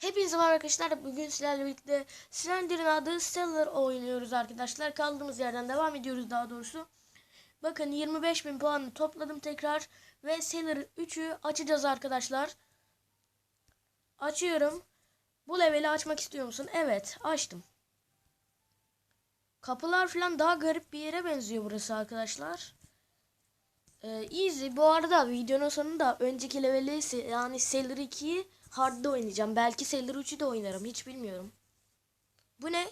Hepinize merhaba arkadaşlar. Bugün sizlerle birlikte Slender'in adı Stellar oynuyoruz arkadaşlar. Kaldığımız yerden devam ediyoruz daha doğrusu. Bakın 25.000 puanı topladım tekrar. Ve Stellar 3'ü açacağız arkadaşlar. Açıyorum. Bu leveli açmak istiyor musun? Evet açtım. Kapılar falan daha garip bir yere benziyor burası arkadaşlar. Ee, easy. Bu arada videonun sonunda önceki leveli yani Sailor 2'yi hard'da oynayacağım. Belki Sailor 3'ü de oynarım. Hiç bilmiyorum. Bu ne?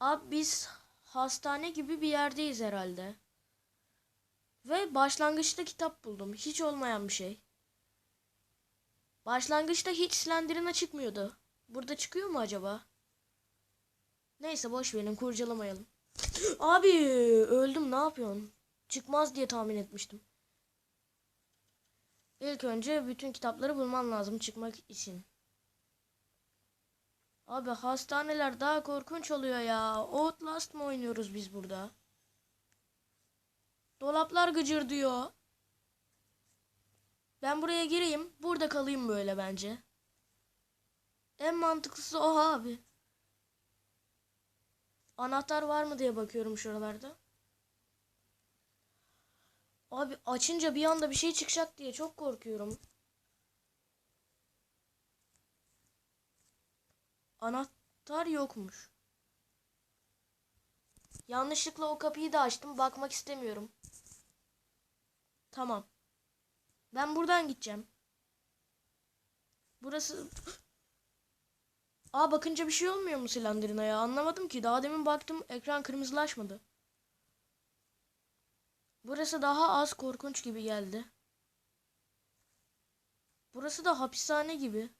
Abi biz hastane gibi bir yerdeyiz herhalde. Ve başlangıçta kitap buldum. Hiç olmayan bir şey. Başlangıçta hiç Slender'ına çıkmıyordu. Burada çıkıyor mu acaba? Neyse boş verin kurcalamayalım. Abi öldüm ne yapıyorsun? Çıkmaz diye tahmin etmiştim. İlk önce bütün kitapları bulman lazım çıkmak için. Abi hastaneler daha korkunç oluyor ya. Outlast mı oynuyoruz biz burada? Dolaplar gıcır diyor. Ben buraya gireyim. Burada kalayım böyle bence. En mantıklısı o abi. Anahtar var mı diye bakıyorum şuralarda. Abi açınca bir anda bir şey çıkacak diye çok korkuyorum. Anahtar yokmuş. Yanlışlıkla o kapıyı da açtım. Bakmak istemiyorum. Tamam. Ben buradan gideceğim. Burası... Aa bakınca bir şey olmuyor mu silindirine ya? Anlamadım ki. Daha demin baktım ekran kırmızılaşmadı. Burası daha az korkunç gibi geldi. Burası da hapishane gibi.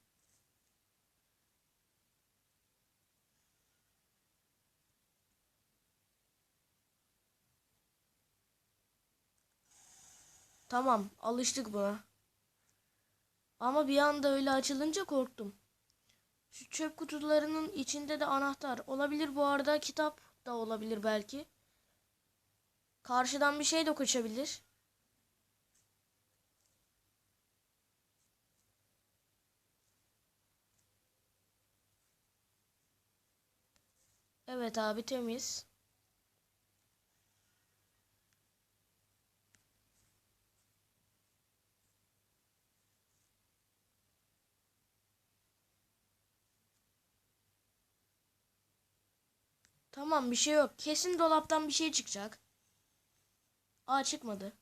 Tamam, alıştık buna. Ama bir anda öyle açılınca korktum. Şu çöp kutularının içinde de anahtar olabilir bu arada kitap da olabilir belki. Karşıdan bir şey de kaçabilir. Evet abi temiz. Tamam bir şey yok. Kesin dolaptan bir şey çıkacak. Aa çıkmadı.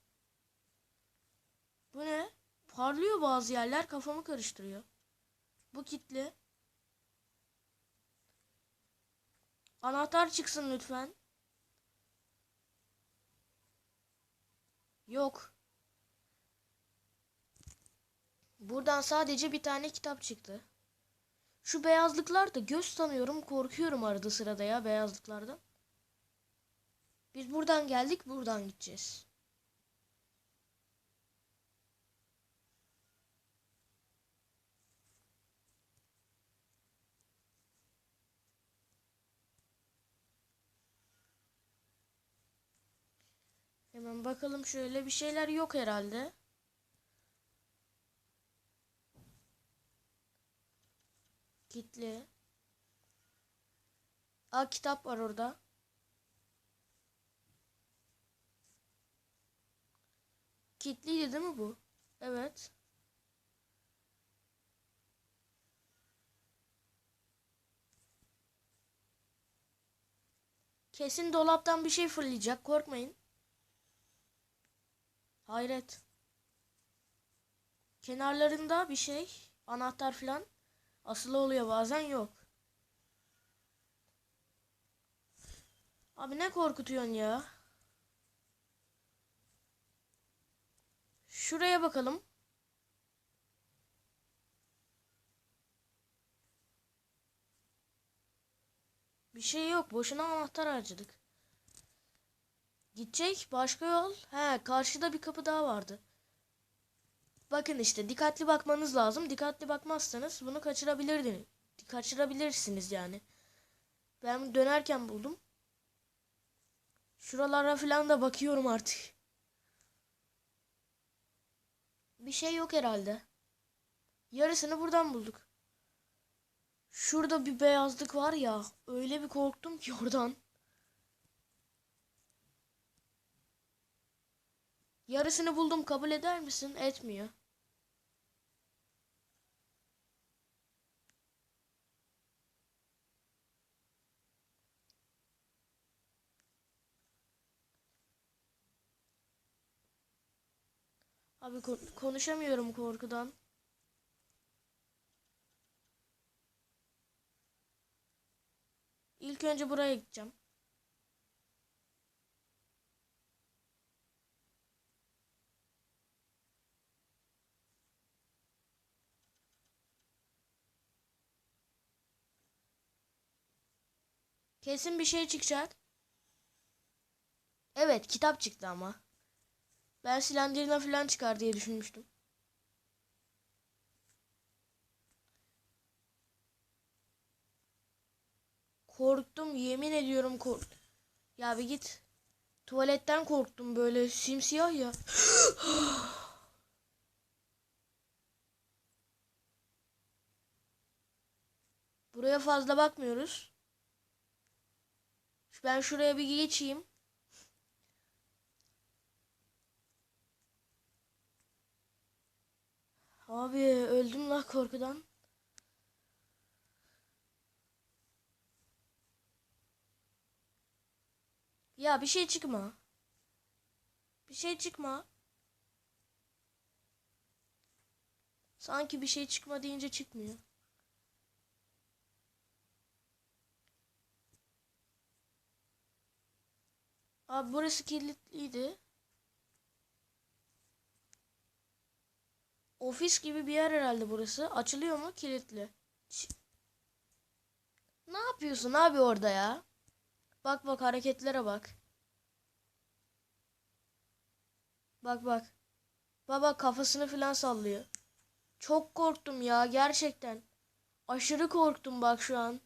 Bu ne? Parlıyor bazı yerler kafamı karıştırıyor. Bu kilitli. Anahtar çıksın lütfen. Yok. Buradan sadece bir tane kitap çıktı. Şu beyazlıklar da göz sanıyorum korkuyorum arada sırada ya beyazlıklardan. Biz buradan geldik, buradan gideceğiz. Hemen bakalım şöyle bir şeyler yok herhalde. Kitli. Aa kitap var orada. Kitliydi değil mi bu? Evet. Kesin dolaptan bir şey fırlayacak. Korkmayın. Hayret. Kenarlarında bir şey. Anahtar falan. Asılı oluyor bazen yok. Abi ne korkutuyorsun ya? Şuraya bakalım. Bir şey yok. Boşuna anahtar harcadık. Gidecek başka yol. He, karşıda bir kapı daha vardı. Bakın işte dikkatli bakmanız lazım. Dikkatli bakmazsanız bunu kaçırabilirdiniz. Kaçırabilirsiniz yani. Ben dönerken buldum. Şuralara falan da bakıyorum artık. Bir şey yok herhalde. Yarısını buradan bulduk. Şurada bir beyazlık var ya. Öyle bir korktum ki oradan. Yarısını buldum kabul eder misin? Etmiyor. Abi kon- konuşamıyorum korkudan. İlk önce buraya gideceğim. Kesin bir şey çıkacak. Evet, kitap çıktı ama. Ben silendirine falan çıkar diye düşünmüştüm. Korktum, yemin ediyorum korktum. Ya bir git. Tuvaletten korktum böyle simsiyah ya. Buraya fazla bakmıyoruz. Ben şuraya bir geçeyim. Abi öldüm la korkudan. Ya bir şey çıkma. Bir şey çıkma. Sanki bir şey çıkma deyince çıkmıyor. Abi burası kilitliydi. Ofis gibi bir yer herhalde burası. Açılıyor mu? Kilitli. Ç- ne yapıyorsun abi orada ya? Bak bak hareketlere bak. Bak bak. Baba kafasını falan sallıyor. Çok korktum ya gerçekten. Aşırı korktum bak şu an.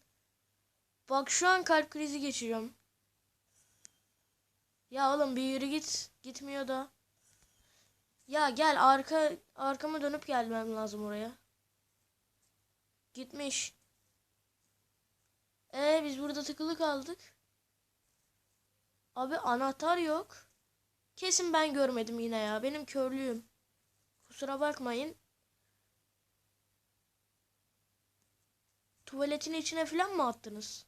Bak şu an kalp krizi geçiriyorum. Ya oğlum bir yürü git. Gitmiyor da. Ya gel arka arkama dönüp gelmem lazım oraya. Gitmiş. Ee biz burada tıkılı kaldık. Abi anahtar yok. Kesin ben görmedim yine ya. Benim körlüğüm. Kusura bakmayın. Tuvaletin içine falan mı attınız?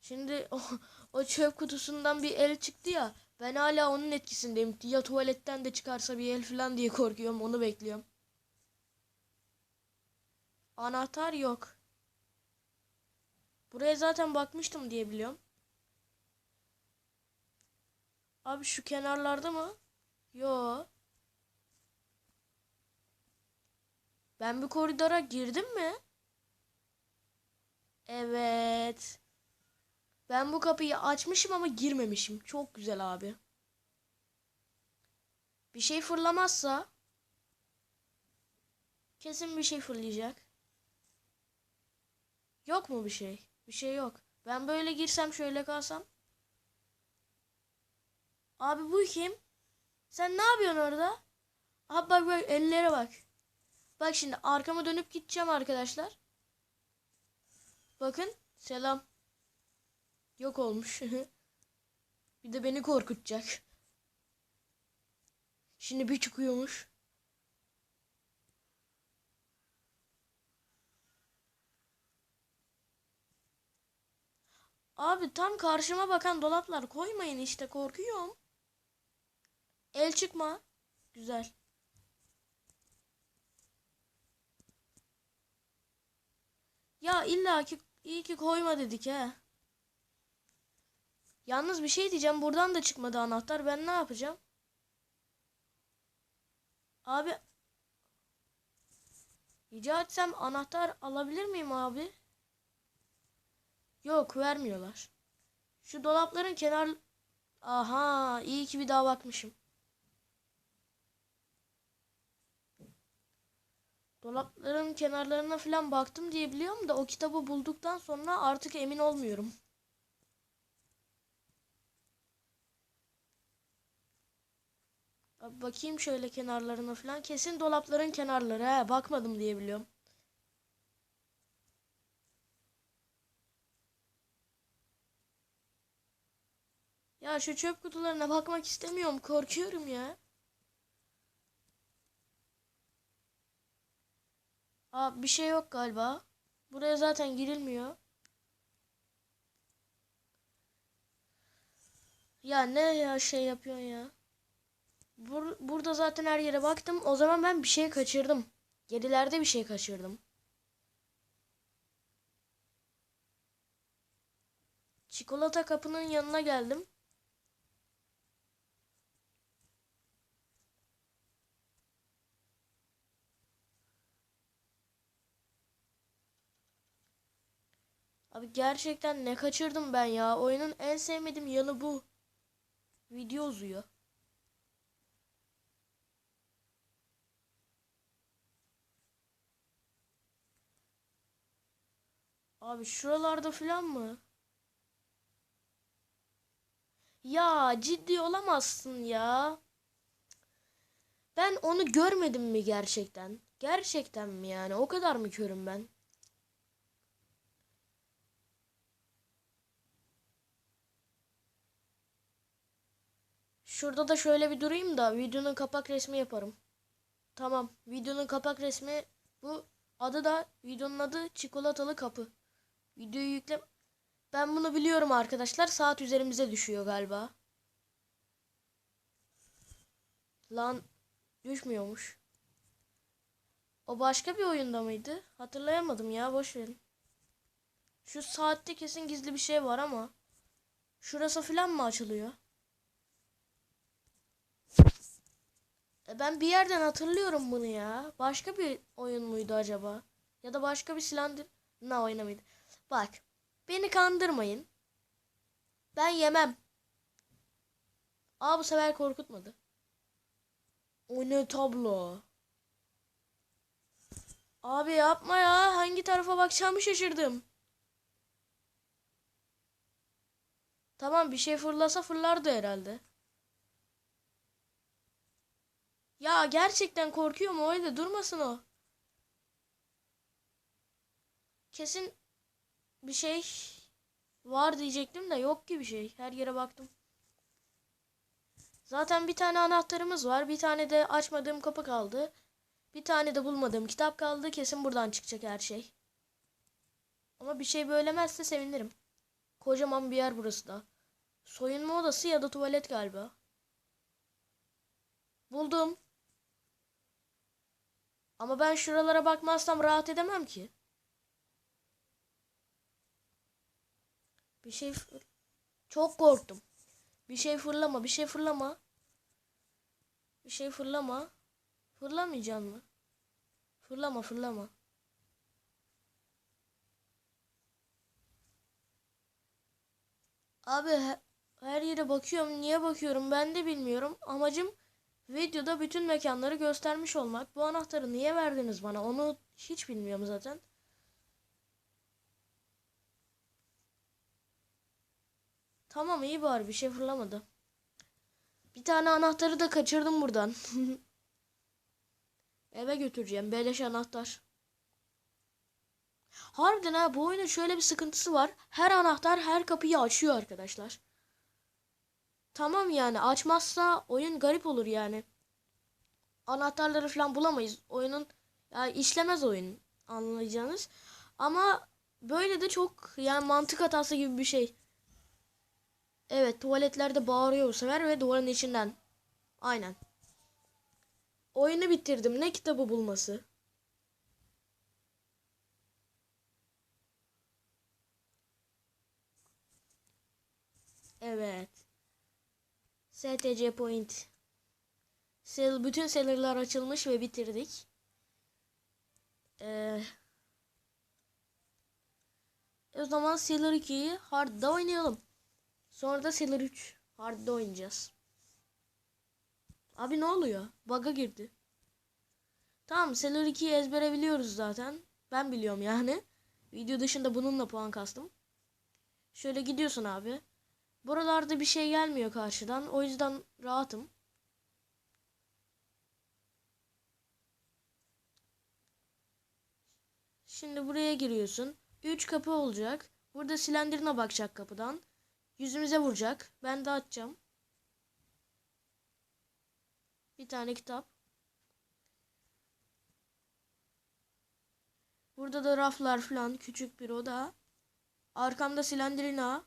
Şimdi o, çöp kutusundan bir el çıktı ya. Ben hala onun etkisindeyim. Ya tuvaletten de çıkarsa bir el falan diye korkuyorum. Onu bekliyorum. Anahtar yok. Buraya zaten bakmıştım diye biliyorum. Abi şu kenarlarda mı? Yo. Ben bir koridora girdim mi? Evet. Ben bu kapıyı açmışım ama girmemişim. Çok güzel abi. Bir şey fırlamazsa kesin bir şey fırlayacak. Yok mu bir şey? Bir şey yok. Ben böyle girsem şöyle kalsam. Abi bu kim? Sen ne yapıyorsun orada? Abi bak bak ellere bak. Bak şimdi arkama dönüp gideceğim arkadaşlar. Bakın selam. Yok olmuş. bir de beni korkutacak. Şimdi bir çıkıyormuş. Abi tam karşıma bakan dolaplar koymayın işte korkuyorum. El çıkma. Güzel. Ya illa ki iyi ki koyma dedik he. Yalnız bir şey diyeceğim. Buradan da çıkmadı anahtar. Ben ne yapacağım? Abi rica etsem anahtar alabilir miyim abi? Yok vermiyorlar. Şu dolapların kenar... Aha iyi ki bir daha bakmışım. Dolapların kenarlarına falan baktım diye biliyorum da o kitabı bulduktan sonra artık emin olmuyorum. Abi bakayım şöyle kenarlarına falan. Kesin dolapların kenarları he. Bakmadım diye biliyorum. Ya şu çöp kutularına bakmak istemiyorum. Korkuyorum ya. Aa bir şey yok galiba. Buraya zaten girilmiyor. Ya ne ya şey yapıyorsun ya. Bur burada zaten her yere baktım. O zaman ben bir şey kaçırdım. Gerilerde bir şey kaçırdım. Çikolata kapının yanına geldim. Abi gerçekten ne kaçırdım ben ya. Oyunun en sevmediğim yanı bu. Video uzuyor. Abi şuralarda falan mı? Ya ciddi olamazsın ya. Ben onu görmedim mi gerçekten? Gerçekten mi yani? O kadar mı körüm ben? Şurada da şöyle bir durayım da videonun kapak resmi yaparım. Tamam. Videonun kapak resmi bu. Adı da videonun adı çikolatalı kapı. Videoyu yükle. Ben bunu biliyorum arkadaşlar. Saat üzerimize düşüyor galiba. Lan düşmüyormuş. O başka bir oyunda mıydı? Hatırlayamadım ya boş verin. Şu saatte kesin gizli bir şey var ama. Şurası falan mı açılıyor? E, Ben bir yerden hatırlıyorum bunu ya. Başka bir oyun muydu acaba? Ya da başka bir silendir... Ne oyunu muydu? Bak. Beni kandırmayın. Ben yemem. Aa bu sefer korkutmadı. O ne tablo? Abi yapma ya. Hangi tarafa bakacağımı şaşırdım. Tamam bir şey fırlasa fırlardı herhalde. Ya gerçekten korkuyor mu? Öyle durmasın o. Kesin bir şey var diyecektim de yok ki bir şey. Her yere baktım. Zaten bir tane anahtarımız var. Bir tane de açmadığım kapı kaldı. Bir tane de bulmadığım kitap kaldı. Kesin buradan çıkacak her şey. Ama bir şey böylemezse sevinirim. Kocaman bir yer burası da. Soyunma odası ya da tuvalet galiba. Buldum. Ama ben şuralara bakmazsam rahat edemem ki. Bir şey çok korktum. Bir şey fırlama, bir şey fırlama. Bir şey fırlama. Fırlamayacaksın mı? Fırlama, fırlama. Abi he- her yere bakıyorum. Niye bakıyorum ben de bilmiyorum. Amacım videoda bütün mekanları göstermiş olmak. Bu anahtarı niye verdiniz bana? Onu hiç bilmiyorum zaten. Tamam iyi bari bir şey fırlamadı. Bir tane anahtarı da kaçırdım buradan. Eve götüreceğim. Beleş anahtar. Harbiden ha bu oyunun şöyle bir sıkıntısı var. Her anahtar her kapıyı açıyor arkadaşlar. Tamam yani açmazsa oyun garip olur yani. Anahtarları falan bulamayız. Oyunun ya işlemez oyun anlayacağınız. Ama böyle de çok yani mantık hatası gibi bir şey. Evet tuvaletlerde bağırıyor bu sefer ve duvarın içinden. Aynen. Oyunu bitirdim. Ne kitabı bulması? Evet. STC Point. Sel, bütün seller'lar açılmış ve bitirdik. Ee, o zaman Seller 2'yi hard'da oynayalım. Sonra da Sailor 3 hard'da oynayacağız. Abi ne oluyor? Bug'a girdi. Tamam Sailor 2'yi ezbere biliyoruz zaten. Ben biliyorum yani. Video dışında bununla puan kastım. Şöyle gidiyorsun abi. Buralarda bir şey gelmiyor karşıdan. O yüzden rahatım. Şimdi buraya giriyorsun. 3 kapı olacak. Burada silendirine bakacak kapıdan. Yüzümüze vuracak. Ben de açacağım. Bir tane kitap. Burada da raflar falan küçük bir oda. Arkamda silendirina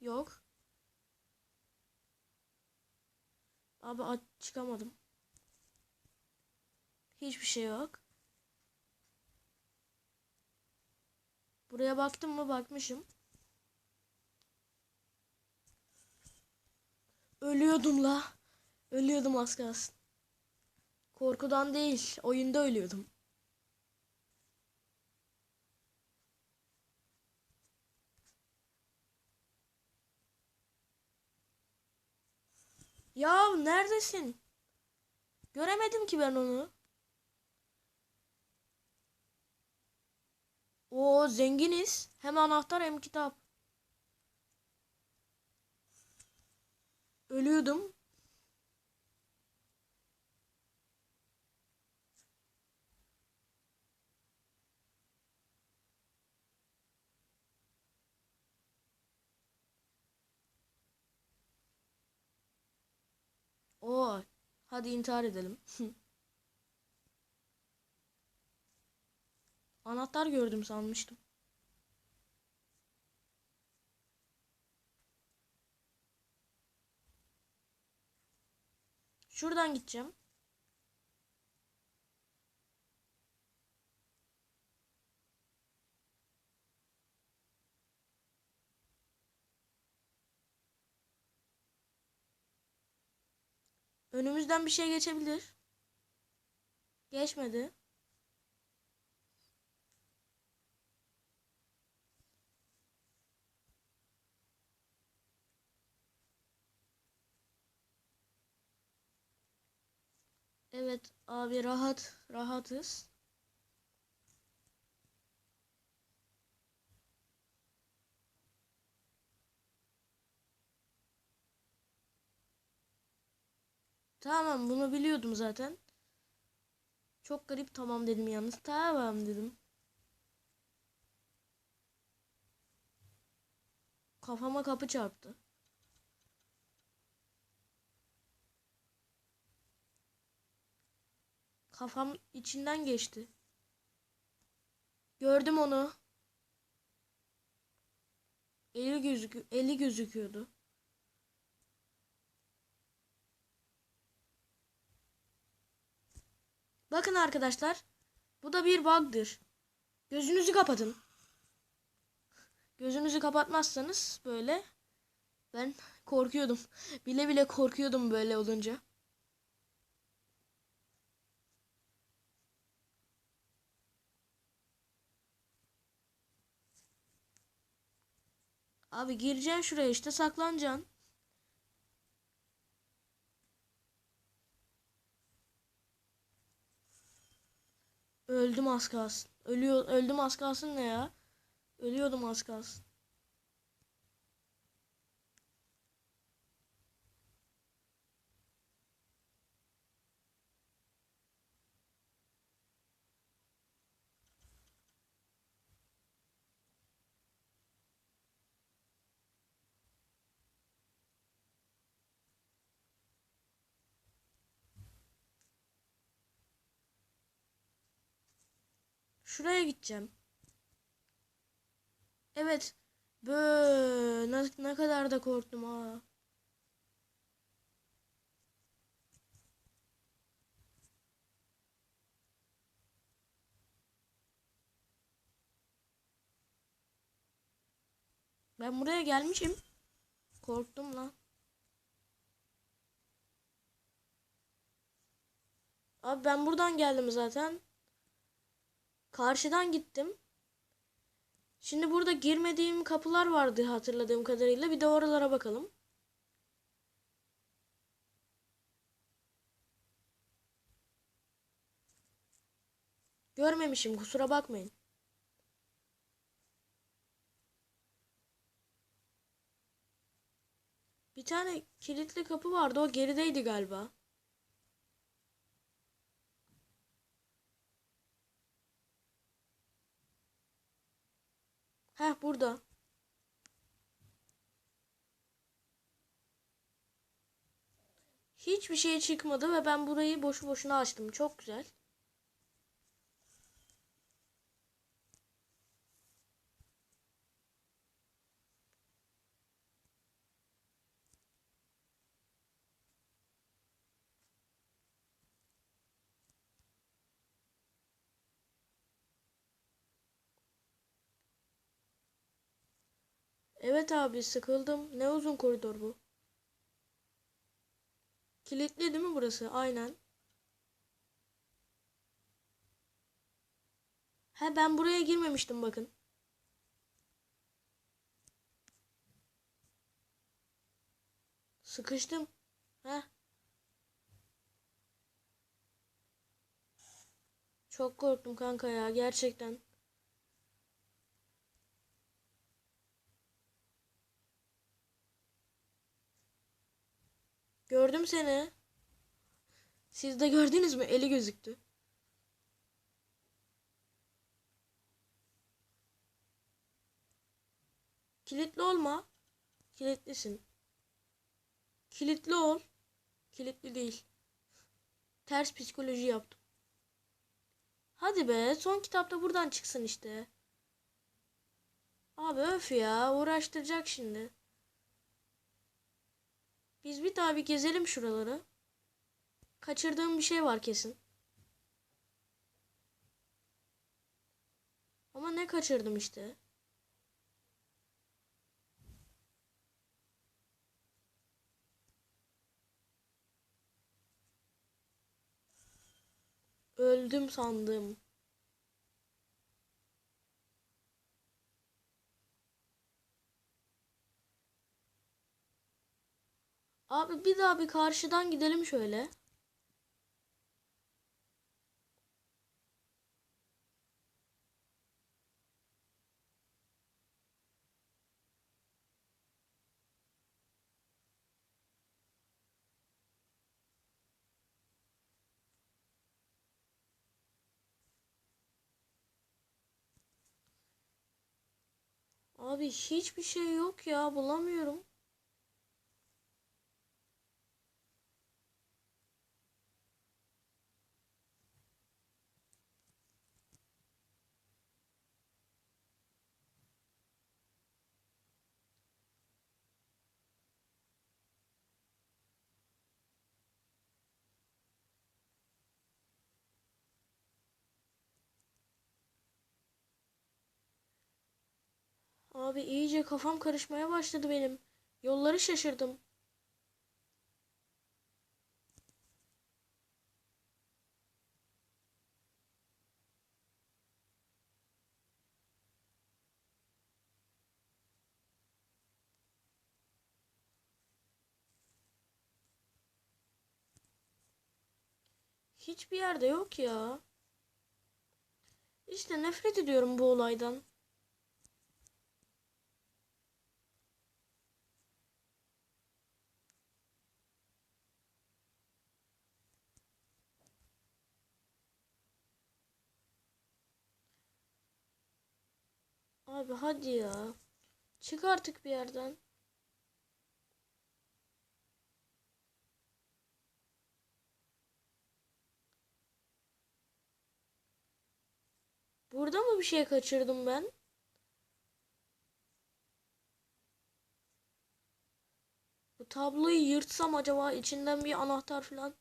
yok. Abi aç çıkamadım. Hiçbir şey yok. Buraya baktım mı bakmışım. Ölüyordum la. Ölüyordum az kalsın. Korkudan değil, oyunda ölüyordum. Ya neredesin? Göremedim ki ben onu. O zenginiz. Hem anahtar hem kitap. Ölüyordum. Oo, hadi intihar edelim. Anahtar gördüm sanmıştım. Şuradan gideceğim. Önümüzden bir şey geçebilir. Geçmedi. Evet abi rahat rahatız. Tamam bunu biliyordum zaten. Çok garip tamam dedim yalnız. Tamam dedim. Kafama kapı çarptı. Kafam içinden geçti. Gördüm onu. Eli gözükü eli gözüküyordu. Bakın arkadaşlar. Bu da bir bug'dır. Gözünüzü kapatın. Gözünüzü kapatmazsanız böyle ben korkuyordum. Bile bile korkuyordum böyle olunca. Abi gireceksin şuraya işte saklanacaksın. Öldüm az kalsın. Ölüyor, öldüm az kalsın ne ya? Ölüyordum az kalsın. Şuraya gideceğim. Evet. Bö ne, ne kadar da korktum ha. Ben buraya gelmişim. Korktum lan. Abi ben buradan geldim zaten. Karşıdan gittim. Şimdi burada girmediğim kapılar vardı hatırladığım kadarıyla. Bir de oralara bakalım. Görmemişim kusura bakmayın. Bir tane kilitli kapı vardı o gerideydi galiba. Heh burada. Hiçbir şey çıkmadı ve ben burayı boşu boşuna açtım. Çok güzel. Evet abi sıkıldım. Ne uzun koridor bu. Kilitli değil mi burası? Aynen. He ben buraya girmemiştim bakın. Sıkıştım. He. Çok korktum kanka ya gerçekten. Gördüm seni. Siz de gördünüz mü? Eli gözüktü. Kilitli olma. Kilitlisin. Kilitli ol. Kilitli değil. Ters psikoloji yaptım. Hadi be, son kitapta buradan çıksın işte. Abi öf ya, uğraştıracak şimdi. Biz bir daha bir gezelim şuraları. Kaçırdığım bir şey var kesin. Ama ne kaçırdım işte. Öldüm sandım. Abi bir daha bir karşıdan gidelim şöyle. Abi hiçbir şey yok ya bulamıyorum. Abi iyice kafam karışmaya başladı benim. Yolları şaşırdım. Hiçbir yerde yok ya. İşte nefret ediyorum bu olaydan. Abi hadi ya. Çık artık bir yerden. Burada mı bir şey kaçırdım ben? Bu tabloyu yırtsam acaba içinden bir anahtar falan.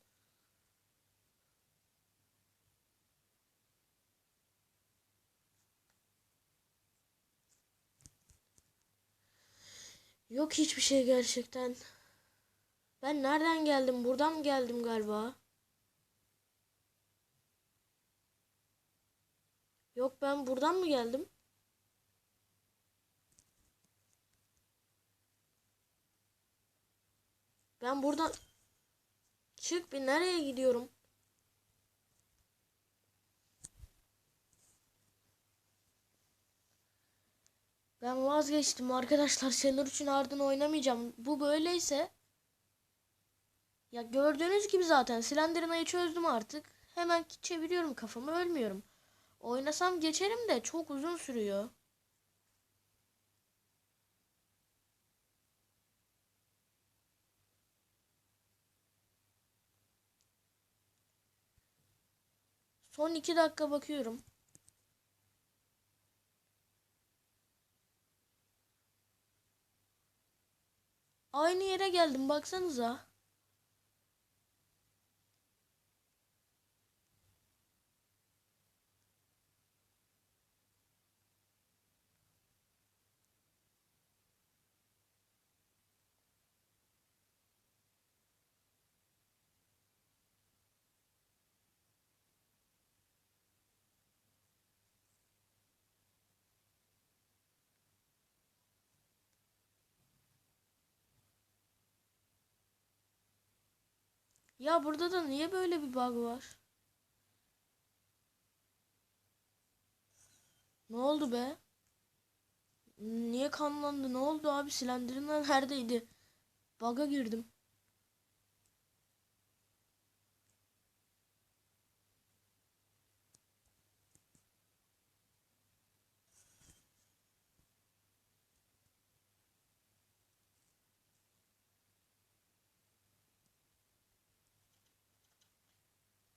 Yok hiçbir şey gerçekten. Ben nereden geldim? Buradan mı geldim galiba? Yok ben buradan mı geldim? Ben buradan çık bir nereye gidiyorum? Ben vazgeçtim arkadaşlar. Seller için ardını oynamayacağım. Bu böyleyse. Ya gördüğünüz gibi zaten silendirmayı çözdüm artık. Hemen çeviriyorum kafamı ölmüyorum. Oynasam geçerim de çok uzun sürüyor. Son 2 dakika bakıyorum. Aynı yere geldim baksanıza. Ya burada da niye böyle bir bug var? Ne oldu be? Niye kanlandı? Ne oldu abi? Silendirmen neredeydi? Bug'a girdim.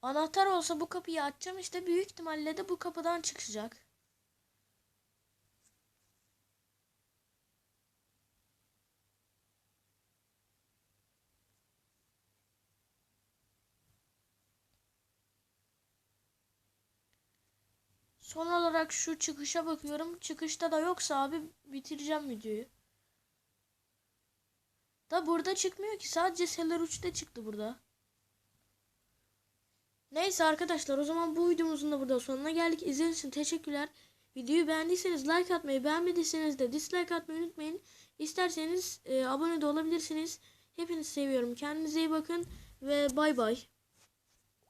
Anahtar olsa bu kapıyı açacağım işte büyük ihtimalle de bu kapıdan çıkacak. Son olarak şu çıkışa bakıyorum. Çıkışta da yoksa abi bitireceğim videoyu. Da burada çıkmıyor ki. Sadece Seller 3'te çıktı burada. Neyse arkadaşlar o zaman bu videomuzun da burada sonuna geldik. İzlediğiniz için teşekkürler. Videoyu beğendiyseniz like atmayı, beğenmediyseniz de dislike atmayı unutmayın. İsterseniz e, abone de olabilirsiniz. Hepinizi seviyorum. Kendinize iyi bakın ve bay bay.